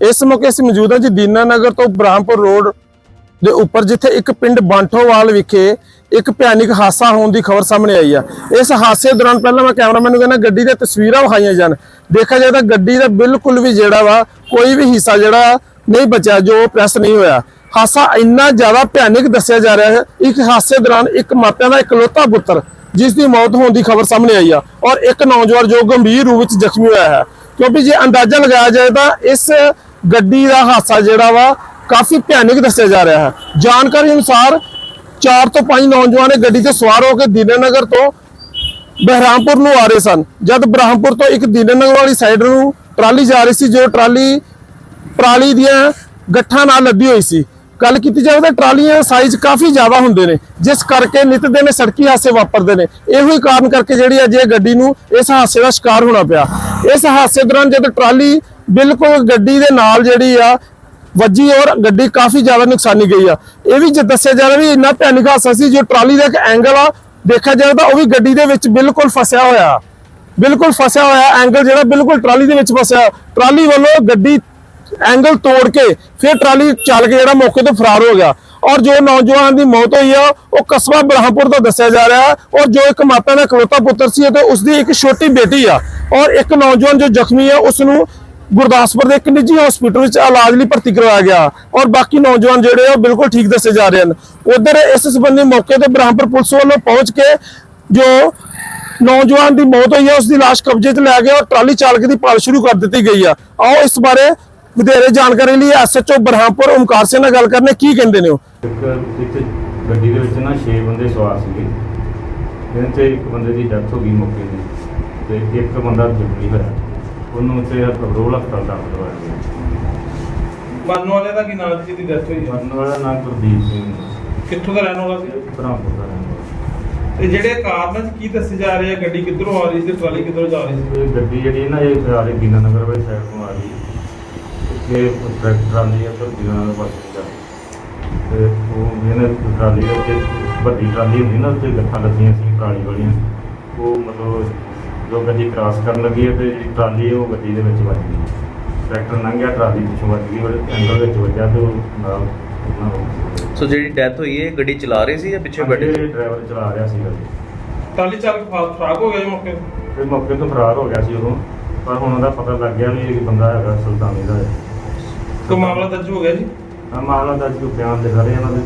ਇਸ ਮੌਕੇ ਅਸੀਂ ਮੌਜੂਦ ਹਾਂ ਜੀ ਦੀਨਾ ਨਗਰ ਤੋਂ ਬ੍ਰਹਮਪੁਰ ਰੋਡ ਦੇ ਉੱਪਰ, ਜਿੱਥੇ ਇੱਕ ਪਿੰਡ ਬਾਂਠੋਵਾਲ ਵਿਖੇ ਇੱਕ ਭਿਆਨਕ ਹਾਦਸਾ ਹੋਣ ਦੀ ਖਬਰ ਸਾਹਮਣੇ ਆਈ ਆ। ਇਸ ਹਾਦਸੇ ਦੌਰਾਨ ਪਹਿਲਾਂ ਮੈਂ ਕੈਮਰਾਮੈਨ ਨੂੰ ਕਹਿੰਦਾ, ਗੱਡੀ ਦੀਆਂ ਤਸਵੀਰਾਂ ਵਿਖਾਈਆਂ ਜਾਣ। ਦੇਖਿਆ ਜਾਏ ਤਾਂ ਗੱਡੀ ਦਾ ਬਿਲਕੁਲ ਵੀ ਜਿਹੜਾ ਵਾ, ਕੋਈ ਵੀ ਹਿੱਸਾ ਜਿਹੜਾ ਨਹੀਂ ਬਚਿਆ, ਜੋ ਪ੍ਰੈਸ ਨਹੀਂ ਹੋਇਆ। ਹਾਦਸਾ ਇੰਨਾ ਜ਼ਿਆਦਾ ਭਿਆਨਕ ਦੱਸਿਆ ਜਾ ਰਿਹਾ ਹੈ। ਇੱਕ ਹਾਦਸੇ ਦੌਰਾਨ ਇੱਕ ਮਾਪਿਆਂ ਦਾ ਇਕਲੌਤਾ ਪੁੱਤਰ, ਜਿਸ ਦੀ ਮੌਤ ਹੋਣ ਦੀ ਖਬਰ ਸਾਹਮਣੇ ਆਈ ਆ ਔਰ ਇੱਕ ਨੌਜਵਾਨ ਜੋ ਗੰਭੀਰ ਰੂਪ ਵਿੱਚ ਜ਼ਖਮੀ ਹੋਇਆ ਹੈ। ਕਿਉਂਕਿ ਜੇ ਅੰਦਾਜ਼ਾ ਲਗਾਇਆ ਜਾਏ ਤਾਂ ਇਸ ਗੱਡੀ ਦਾ ਹਾਦਸਾ ਜਿਹੜਾ ਵਾ ਕਾਫੀ ਭਿਆਨਕ ਦੱਸਿਆ ਜਾ ਰਿਹਾ ਹੈ। ਜਾਣਕਾਰੀ ਅਨੁਸਾਰ 4 ਤੋਂ 5 ਨੌਜਵਾਨ ਇਹ ਗੱਡੀ ਤੇ ਸਵਾਰ ਹੋ ਕੇ ਦੀਨਾਨਗਰ ਤੋਂ ਬਹਿਰਾਮਪੁਰ ਨੂੰ ਆ ਰਹੇ ਸਨ। ਜਦ ਬ੍ਰਹਮਪੁਰ ਤੋਂ ਇੱਕ ਦੀਨਾਨਗਰ ਵਾਲੀ ਸਾਈਡ ਨੂੰ ਟਰਾਲੀ ਜਾ ਰਹੀ ਸੀ, ਜੋ ਟਰਾਲੀ ਟਰਾਲੀ ਦੀਆਂ ਗੱਠਾਂ ਨਾਲ ਲੱਦੀ ਹੋਈ ਸੀ। ਗੱਲ ਕੀਤੀ ਜਾਵੇ ਤਾਂ ਟਰਾਲੀਆਂ ਦਾ ਸਾਈਜ਼ ਕਾਫੀ ਜ਼ਿਆਦਾ ਹੁੰਦੇ ਨੇ, ਜਿਸ ਕਰਕੇ ਨਿਤ ਦਿਨ ਸੜਕੀ ਹਾਦਸੇ ਵਾਪਰਦੇ ਨੇ। ਇਹੋ ਹੀ ਕਾਰਨ ਕਰਕੇ ਜਿਹੜੀ ਅੱਜ ਇਹ ਗੱਡੀ ਨੂੰ ਇਸ ਹਾਦਸੇ ਦਾ ਸ਼ਿਕਾਰ ਹੋਣਾ ਪਿਆ। ਇਸ ਹਾਦਸੇ ਦੌਰਾਨ ਜਦ ਟਰਾਲੀ ਬਿਲਕੁਲ ਗੱਡੀ ਦੇ ਨਾਲ ਜਿਹੜੀ ਆ, ਵੱਜੀ ਔਰ ਗੱਡੀ ਕਾਫੀ ਜ਼ਿਆਦਾ ਨੁਕਸਾਨੀ ਗਈ ਆ। ਇਹ ਵੀ ਜੇ ਦੱਸਿਆ ਜਾ ਰਿਹਾ ਵੀ ਇੰਨਾ ਭਿਆਨਕ ਹਾਦਸਾ ਸੀ, ਜੋ ਟਰਾਲੀ ਦਾ ਇੱਕ ਐਂਗਲ ਆ, ਦੇਖਿਆ ਜਾਵੇ ਤਾਂ ਉਹ ਵੀ ਗੱਡੀ ਦੇ ਵਿੱਚ ਬਿਲਕੁਲ ਫਸਿਆ ਹੋਇਆ ਬਿਲਕੁਲ ਫਸਿਆ ਹੋਇਆ ਐਂਗਲ ਜਿਹੜਾ ਬਿਲਕੁਲ ਟਰਾਲੀ ਦੇ ਵਿੱਚ ਫਸਿਆ ਟਰਾਲੀ ਵੱਲੋਂ ਗੱਡੀ ਐਂਗਲ ਤੋੜ ਕੇ ਫਿਰ ਟਰਾਲੀ ਚੱਲ ਕੇ ਜਿਹੜਾ ਮੌਕੇ ਤੋਂ ਫਰਾਰ ਹੋ ਗਿਆ। ਔਰ ਜੋ ਨੌਜਵਾਨ ਦੀ ਮੌਤ ਹੋਈ ਆ, ਉਹ ਕਸਬਾ ਬ੍ਰਹਮਪੁਰ ਤੋਂ ਦੱਸਿਆ ਜਾ ਰਿਹਾ ਔਰ ਜੋ ਇੱਕ ਮਾਤਾ ਦਾ ਇਕਲੌਤਾ ਪੁੱਤਰ ਸੀ ਤੇ ਉਸ ਦੀ ਇੱਕ ਛੋਟੀ ਬੇਟੀ ਆ। ਔਰ ਇੱਕ ਨੌਜਵਾਨ ਜੋ ਜ਼ਖਮੀ ਆ ਉਸ ਨੂੰ ਗੁਰਦਾਸਪੁਰ ਦੇ ਇੱਕ ਨਿੱਜੀ ਹਸਪੀਟਲ ਵਿੱਚ ਇਲਾਜ ਲਈ ਭਰਤੀ ਕਰਵਾਇਆ ਗਿਆ ਔਰ ਬਾਕੀ ਨੌਜਵਾਨ ਜਿਹੜੇ ਉਹ ਬਿਲਕੁਲ ਠੀਕ ਦੱਸੇ ਜਾ ਰਹੇ ਹਨ। ਉਧਰ ਇਸ ਸੰਬੰਧੀ ਮੌਕੇ ਤੇ ਬ੍ਰਹਮਪੁਰ ਪੁਲਿਸ ਵੱਲੋਂ ਪਹੁੰਚ ਕੇ ਜੋ ਨੌਜਵਾਨ ਦੀ ਮੌਤ ਹੋਈ ਹੈ, ਉਸ ਦੀ ਲਾਸ਼ ਕਬਜ਼ੇ 'ਚ ਲੈ ਗਏ ਔਰ ਟਰਾਲੀ ਚਾਲਕ ਦੀ ਭਾਲ ਸ਼ੁਰੂ ਕਰ ਦਿੱਤੀ ਗਈ ਆ। ਆਓ ਇਸ ਬਾਰੇ ਵਧੇਰੇ ਜਾਣਕਾਰੀ ਲਈ ਐਸਐਚਓ ਬ੍ਰਹਮਪੁਰ ਓਮਕਾਰ ਸਿੰਘ ਨਾਲ ਗੱਲ ਕਰਨੇ, ਕੀ ਕਹਿੰਦੇ ਨੇ ਉਹ? ਗੱਡੀ ਦੇ ਵਿੱਚ ਨਾ 6 ਬੰਦੇ ਸਵਾਰ ਸੀਗੇ। ਇਹਨਾਂ ਤੇ ਇੱਕ ਬੰਦੇ ਦੀ ਡੈਥ ਹੋ ਗਈ ਮੌਕੇ ਤੇ ਤੇ ਇੱਕ ਬੰਦਾ ਜ਼ਖਮੀ ਹੋਇਆ। ਉਹਨੂੰ ਤੇ ਰੋਲ ਹਸਪਤਾਲ ਦਾਖਲ ਕਰਵਾਇਆ ਗਿਆ ਮਰਨ ਵਾਲੇ ਦਾ ਕੀ ਨਾਮ ਸੀ ਜਿਹਦੀ ਡੈਥ ਹੋਈ? ਹੈ ਮਰਨ ਵਾਲਾ ਨਾਮ ਗੁਰਦੀਪ ਸਿੰਘ ਹੈ। ਕਿੱਥੋਂ ਦਾ ਰਹਿਣ ਵਾਲਾ ਸੀ? ਬ੍ਰਹਮਪੁਰ ਦਾ ਰਹਿਣ ਵਾਲਾ। ਤੇ ਜਿਹੜੇ ਕਾਰਨ ਕੀ ਦੱਸੇ ਜਾ ਰਹੇ ਆ? ਗੱਡੀ ਕਿੱਧਰੋਂ ਆ ਰਹੀ ਸੀ ਟਰਾਲੀ ਕਿੱਧਰੋਂ ਜਾ ਰਹੀ ਸੀ? ਇਹ ਗੱਡੀ ਜਿਹੜੀ ਨਾ ਇਹ ਆ ਰਹੀ ਦੀਨਾ ਨਗਰ ਵਾਲੀ ਸਾਈਡ ਤੋਂ ਆ ਰਹੀ। ਇਹ ਟਰੈਕਟਰ ਟਰਾਲੀ ਹੈ ਤੇ ਦੀਨਾ ਨਗਰ ਪਾਸੇ ਜਾ ਰਹੀ। ਤੇ ਉਹ ਇਹਨੇ ਟਰਾਲੀ ਦੇ ਉੱਤੇ ਵੱਡੀ ਟਰਾਲੀ ਹੁੰਦੀ ਨਾ ਉੱਤੇ ਗੱਠਾਂ ਲੱਗੀਆਂ ਸੀ ਕਾਲੀ ਵਾਲੀਆਂ। ਉਹ ਮਤਲਬ ਜੋ ਗੱਡੀ ਕ੍ਰਾਸ ਕਰਨ ਲੱਗੀ ਹੈ ਤੇ ਜਿਹੜੀ ਟਰਾਲੀ ਹੈ ਉਹ ਗੱਡੀ ਦੇ ਵਿੱਚ ਵੱਜ ਗਈ। ਟਰੈਕਟਰ ਲੰਘਿਆ ਟਰਾਲੀ ਪਿੱਛੋਂ ਵੱਜ ਗਈ ਉਹਦੇ ਐਂਗਲ ਵਿੱਚ ਵੱਜਿਆ ਤੇ ਉਹ ਨਾਲ ਉਹਨਾਂ ਸੋ ਜਿਹੜੀ ਡੈਥ ਹੋਈ ਹੈ ਇਹ ਗੱਡੀ ਚਲਾ ਰਹੇ ਸੀ ਜਾਂ ਪਿੱਛੇ ਬੈਠੇ ਸੀ? ਡਰਾਈਵਰ ਚਲਾ ਰਿਹਾ ਸੀਗਾ ਜੀ। ਟਰਾਲੀ ਚਾਲਕ ਫਾ- ਫਰਾਕ ਹੋ ਗਿਆ ਜੀ ਮੌਕੇ ਤੇ। ਤੇ ਮੌਕੇ ਤੋਂ ਫਰਾਰ ਹੋ ਗਿਆ ਸੀ ਉਦੋਂ ਪਰ ਹੁਣ ਉਹਦਾ ਪਤਾ ਲੱਗ ਗਿਆ ਵੀ ਇਹ ਬੰਦਾ ਹੈਗਾ ਸੁਲਤਾਨੀ ਦਾ। ਹੈ ਕੋਈ ਮਾਮਲਾ ਦਰਜ ਹੋ ਗਿਆ ਜੀ? ਮਾਮਲਾ ਦਰਜ ਜੋ ਬਿਆਨ ਲਿਖ ਰਹੇ ਇਹਨਾਂ ਦੇ